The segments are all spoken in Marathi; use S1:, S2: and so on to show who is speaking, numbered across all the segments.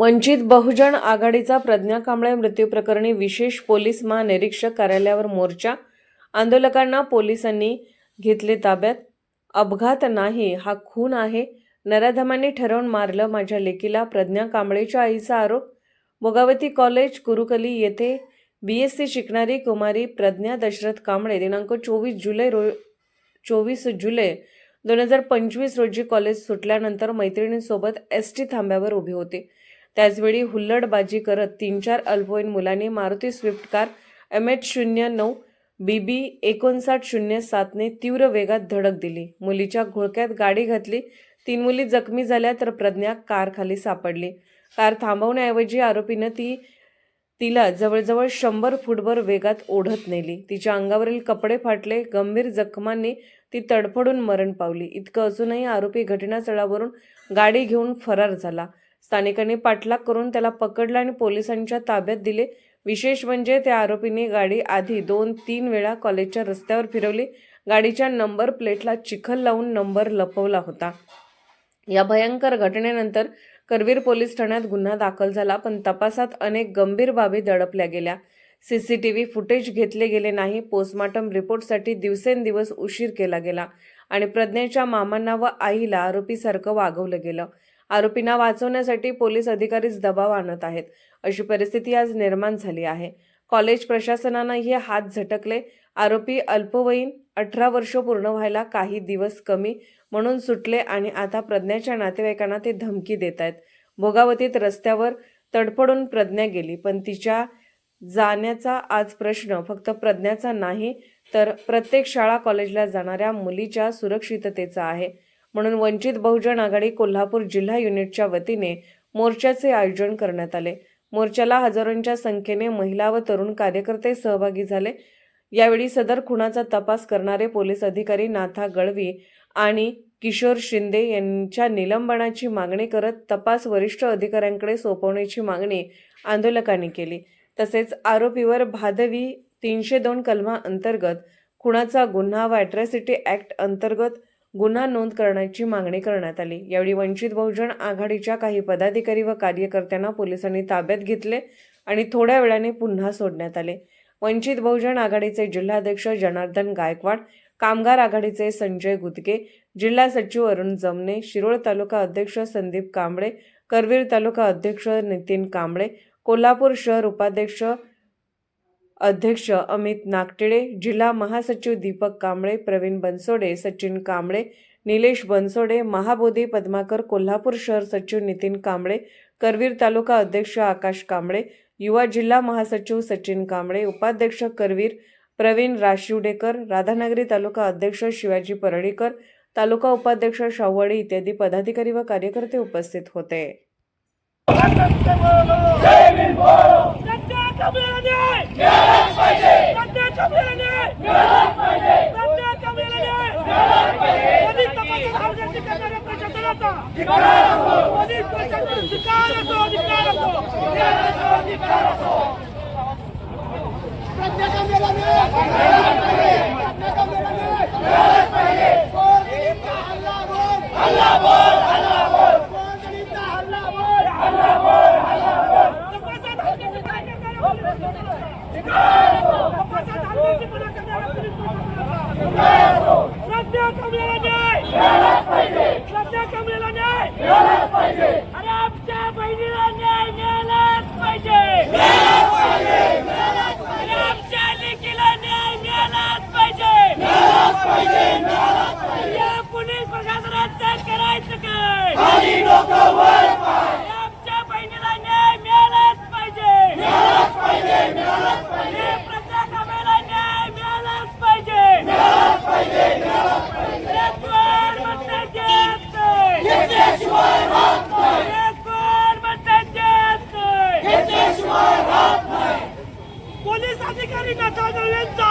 S1: वंचित बहुजन आघाडीचा प्रज्ञा कांबळे मृत्यू प्रकरणी विशेष पोलीस महानिरीक्षक कार्यालयावर मोर्चा. आंदोलकांना पोलिसांनी घेतले ताब्यात. अपघात नाही हा खून आहे. नराधमांनी ठरवून मारलं माझ्या लेकीला प्रज्ञा कांबळेच्या आईचा आरोप. भोगावती कॉलेज कुरुकली येथे बी एस सी शिकणारी कुमारी प्रज्ञा दशरथ कांबळे दिनांक चोवीस जुलै रो चोवीस जुलै दोन हजार पंचवीस रोजी कॉलेज सुटल्यानंतर मैत्रिणींसोबत एस टी थांब्यावर उभी होते. त्याचवेळी हुल्लडबाजी करत तीन चार अल्पवयीन मुलांनी Maruti Swift car M H शून्य नऊ बी बी एकोणसाठ शून्य सातने तीव्र वेगात धडक दिली. मुलीच्या घोळक्यात गाडी घातली. तीन मुली जखमी झाल्या तर प्रज्ञा कारखाली सापडली. कार थांबवण्याऐवजी आरोपीनं ती तिला जवळजवळ शंभर फूटभर वेगात ओढत नेली. तिच्या अंगावरील कपडे फाटले. गंभीर जखमांनी ती तडफडून मरण पावली. इतकं असूनही आरोपी घटनास्थळावरून गाडी घेऊन फरार झाला. स्थानिकांनी पाठलाग करून त्याला पकडलं आणि पोलिसांच्या ताब्यात दिले. विशेष म्हणजे त्या आरोपीने गाडी आधी दोन तीन वेळा कॉलेजच्या रस्त्यावर फिरवली. गाडीच्या नंबर प्लेटला चिखल लावून नंबर लपवला होता. या भयंकर घटनेनंतर करवीर पोलीस ठाण्यात गुन्हा दाखल झाला पण तपासात अनेक गंभीर बाबी दडपल्या गेल्या. C C T V footage घेतले गेले नाही. पोस्टमार्टम रिपोर्टसाठी दिवसेंदिवस उशीर केला गेला. आणि प्रज्ञेच्या मामांना व आईला आरोपीसारखं वागवलं गेलं. आरोपींना वाचवण्यासाठी पोलीस अधिकारीच दबाव आणत आहेत. अशी परिस्थिती आज निर्माण झाली आहे. कॉलेज प्रशासनानंही हात झटकले. आरोपी अल्पवयीन अठरा वर्ष पूर्ण व्हायला काही दिवस कमी म्हणून सुटले आणि आता प्रज्ञाच्या नातेवाईकांना ते धमकी देत आहेत. भोगावतीत रस्त्यावर तडफडून प्रज्ञा गेली पण तिच्या जाण्याचा आज प्रश्न. फक्त प्रज्ञाचा नाही तर प्रत्येक शाळा कॉलेजला जाणाऱ्या मुलीच्या सुरक्षिततेचा आहे. म्हणून वंचित बहुजन आघाडी कोल्हापूर जिल्हा युनिटच्या वतीने मोर्चाचे आयोजन करण्यात आले. मोर्चाला हजारोंच्या संख्येने महिला व तरुण कार्यकर्ते सहभागी झाले. यावेळी सदर खुनाचा तपास करणारे पोलीस अधिकारी नाथा गळवी आणि किशोर शिंदे यांच्या निलंबनाची मागणी करत तपास वरिष्ठ अधिकाऱ्यांकडे सोपवण्याची मागणी आंदोलकांनी केली. तसेच आरोपीवर भादवी तीनशे दोन कलमा अंतर्गत खुणाचा गुन्हा व अॅट्रॉसिटी ॲक्ट अंतर्गत गुन्हा नोंद करण्याची मागणी करण्यात आली. यावेळी वंचित बहुजन आघाडीच्या काही पदाधिकारी व कार्यकर्त्यांना पोलिसांनी ताब्यात घेतले आणि थोड्या वेळाने पुन्हा सोडण्यात आले. वंचित बहुजन आघाडीचे जिल्हाध्यक्ष जनार्दन गायकवाड कामगार आघाडीचे संजय गुदके जिल्हा सचिव अरुण जमने शिरोळ तालुका अध्यक्ष संदीप कांबळे करवीर तालुका अध्यक्ष नितीन कांबळे कोल्हापूर शहर उपाध्यक्ष अध्यक्ष अमित नागटिळे जिल्हा महासचिव दीपक कांबळे प्रवीण बनसोडे सचिन कांबळे निलेश बनसोडे महाबोधी पद्माकर कोल्हापूर शहर सचिव नितीन कांबळे करवीर तालुका अध्यक्ष आकाश कांबळे युवा जिल्हा महासचिव सचिन कांबळे उपाध्यक्ष करवीर प्रवीण राशिवडेकर राधानगरी तालुका अध्यक्ष शिवाजी परळीकर तालुका उपाध्यक्ष शाहवाडी इत्यादी पदाधिकारी व कार्यकर्ते उपस्थित होते.
S2: सध्या कमलेला न्याय मिळालाच पाहिजे सध्या कमलेला न्याय मिळालाच पाहिजे सध्या कमलेला न्याय मिळालाच पाहिजे पोलीस तपासात हलगर्जी करणाऱ्या प्रशासनाचा धिक्कार असो पोलीस प्रशासन धिक्कार असो धिक्कार असो धिक्कार असो धिक्कार असो सध्या कमलेला न्याय मिळालाच पाहिजे सध्या कमलेला न्याय मिळालाच पाहिजे पोलिसांचा हल्ला बोल हल्ला बोल हल्ला बोल पोलिसांचा हल्ला बोल हल्ला बोल हल्ला बोल तपासात हलगर्जी काय करणाऱ्या पोलीस प्रशासनाचा धिक्कार असो तपासात हलगर्जीपणा करणाऱ्या पोलीस प्रशासनाचा धिक्कार असो सध्या कमलेला न्याय मिळालाच पाहिजे सध्या कमलेला न्याय मिळालाच पाहिजे अरे आमच्या बहिणीला न्याय मिळालाच पाहिजे मिळालाच पाहिजे मिळालाच पाहिजे अरे आमच्या लेकीला न्याय मिळालाच पाहिजे मिळालाच पाहिजे मिळालाच पाहिजे या पोलीस प्रशासनाचं करायचं काय? आमच्या बहिणीला न्याय मिळालाच पाहिजे. प्रत्येक आम्हाला न्याय मिळालाच पाहिजे. एक वर म्हणतात देत नाही. देत नाही. पोलीस अधिकारी नाथा यांचा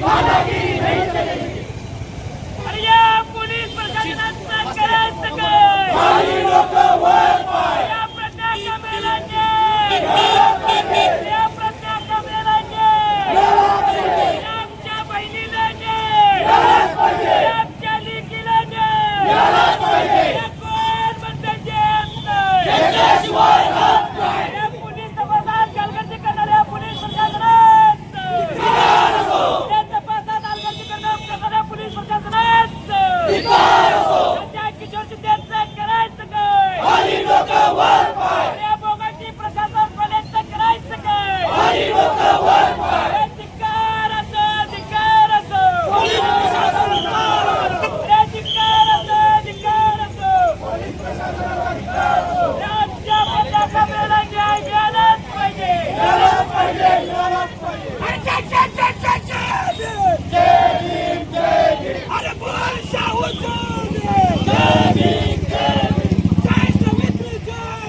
S2: नहीं चलेगी अरे या पोलीस प्रशासनाचं करायचं काय या प्रज्ञा कमेलांचे या प्रज्ञा कमेलांचे आमच्या बहिणीला जे आमच्या लेकीला जे या कोण म्हणतात या पोलीस तपासात गलगंडी करणाऱ्या पोलीस प्रशासनात या तपासात हलगर्जी करणाऱ्या पोलीस प्रशासनात संजय किशोर शिंदेचं करायचं काय या बोगाची प्रशासन पाण्याचं करायचं काय हे धिक्कार असो, धिक्कार असो. हे धिक्कार असो, धिक्कार असो. राज्य बदलाचा वेळा न्याय मिळालाच पाहिजे. अरे बोल शाहूचं जय. जय सवित्री जय.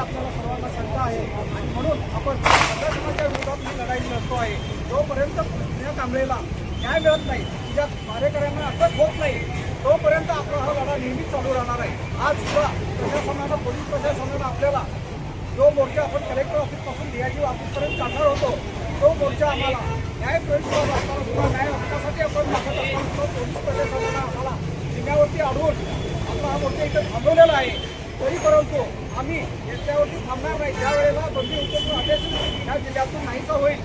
S3: आपल्याला सर्वांना शंका आहे आणि म्हणून आपण प्रशासनाच्या विरोधात ही लढाई लढतो आहे जोपर्यंत या कांबळेला न्याय मिळत नाही तिच्या कार्यकर्त्यांना अटक होत नाही तोपर्यंत आपला नेहमीच चालू राहणार आहे. आज सुद्धा प्रशासनानं पोलीस प्रशासनानं आपल्याला जो मोर्चा आपण कलेक्टर ऑफिसपासून डीआयजी ऑफिसपर्यंत काढणार होतो तो मोर्चा आम्हाला न्याय प्रयोगशाळा असताना सुद्धा न्याय हक्कासाठी आपण मागत असताना पोलीस प्रशासनानं आम्हाला जिल्ह्यावरती अडवून आपला हा मोर्चा इथं थांबवलेला आहे. तरी परंतु आम्ही याच्यावरती थांबणार नाही. ज्यावेळेला बंदी उचलून अध्यक्ष ह्या जिल्ह्यातून नाहीसा होईल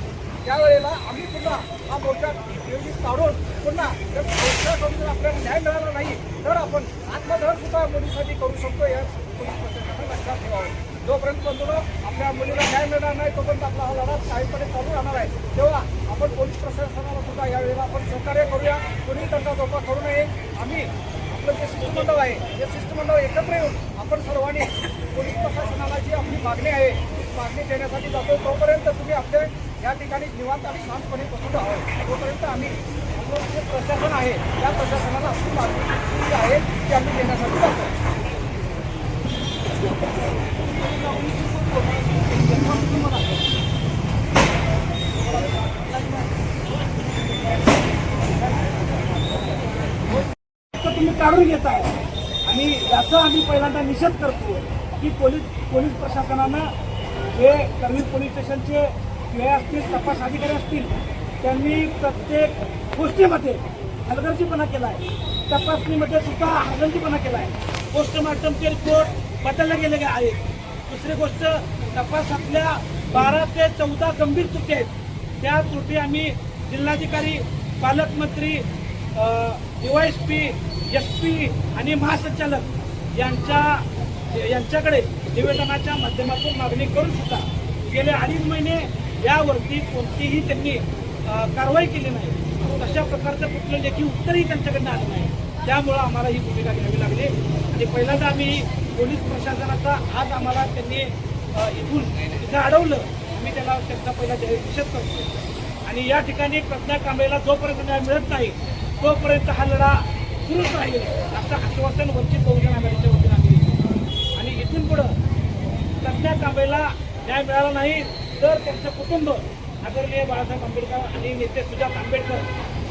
S3: त्यावेळेला आम्ही पुन्हा हा मोर्चा नियोजित काढून पुन्हा जर करून जर आपल्याला न्याय मिळाला नाही तर आपण आत्मदहन सुद्धा मुलीसाठी करू शकतो या पोलीस प्रशासनानं लक्षात ठेवावं. जोपर्यंत बंधून आपल्या मुलीला न्याय मिळणार नाही तोपर्यंत आपला हा लढा काहीपणे चालू राहणार आहे. तेव्हा आपण पोलीस प्रशासनाला सुद्धा यावेळेला आपण सहकार्य करूया. कोणी त्यांचा धोका करू नये. आम्ही आपलं जे शिष्टमंडळ आहे हे शिष्टमंडळ एकत्र येऊन आपण सर्वांनी पोलीस प्रशासनाला जी आपली मागणी आहे ती मागणी देण्यासाठी जातो. तोपर्यंत तुम्ही आपल्या या ठिकाणी निवांत आणि शांतपणे बसून राहावं तोपर्यंत आम्ही जे प्रशासन आहे. त्या प्रशासनाला अशी मागणी आहे की आम्ही देण्यासाठी जातो तुम्ही काढून घेताय. आणि याचा आम्ही पहिल्यांदा निषेध करतो की पोलीस पोलीस प्रशासनानं जे करवीर पोलीस स्टेशनचे हे असतील तपास अधिकारी असतील त्यांनी प्रत्येक गोष्टीमध्ये हलगर्जीपणा केला आहे तपासणीमध्ये सुद्धा हलगर्जीपणा केला आहे पोस्टमार्टमचे रिपोर्ट बदलले गेले आहेत. दुसरी गोष्ट तपासातल्या बारा ते चौदा गंभीर त्रुटी आहेत. त्या त्रुटी आम्ही जिल्हाधिकारी पालकमंत्री डीवायएसपी एस पी आणि महासंचालक यांच्या यांच्याकडे निवेदनाच्या माध्यमातून मागणी करून सुद्धा गेले अडीच महिने यावरती कोणतीही त्यांनी कारवाई केली नाही. तशा प्रकारचं कुठलं लेखी उत्तरही त्यांच्याकडनं आलं नाही. त्यामुळं आम्हाला ही भूमिका घ्यावी लागली. आणि पहिल्यांदा आम्ही पोलीस प्रशासनाचा आज आम्हाला त्यांनी इथून तिथं अडवलं. आम्ही त्याला त्यांचा पहिला जाहीर निषेध करतो आणि या ठिकाणी प्रज्ञा कांबळेला जोपर्यंत न्याय मिळत नाही तोपर्यंत हा लढा सुरूच राहील असं आश्वासन वंचित बहुजन आघाडीच्या वतीनं आम्ही आणि इथून पुढं प्रज्ञा कांबळेला न्याय मिळाला नाही तर त्यांचं कुटुंब आदरणीय बाळासाहेब आंबेडकर आणि नेते सुजात आंबेडकर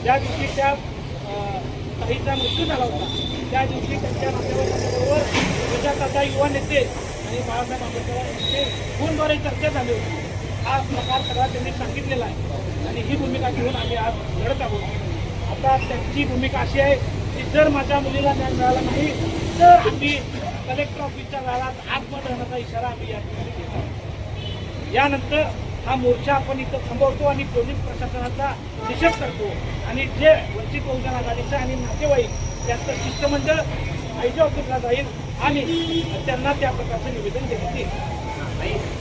S3: ज्या दिवशी त्या अं, ताईचा मृत्यू झाला होता. त्या दिवशी त्यांच्या नातेवाईकांबरोबर सुजाताचा युवा नेते आणि बाळासाहेब आंबेडकर यांचे फोनद्वारे चर्चा झाली होती. हा प्रकार सगळा त्यांनी सांगितलेला आहे आणि ही भूमिका घेऊन आम्ही आज लढत आहोत. आता त्यांची भूमिका अशी आहे की जर माझ्या मुलीला न्याय मिळाला नाही तर आम्ही कलेक्टर ऑफिसच्या दारात आत्मदहनाचा इशारा आम्ही या ठिकाणी घेतो यानंतर हा मोर्चा आपण इथं थांबवतो आणि पोलीस प्रशासनाचा निषेध करतो. आणि जे वंचित बहुजन आघाडीचं आणि नातेवाईक यांचं शिष्टमंडळ
S2: आय ऑफिसला जाईल आणि त्यांना त्या प्रकारचं निवेदन देण्यात येईल.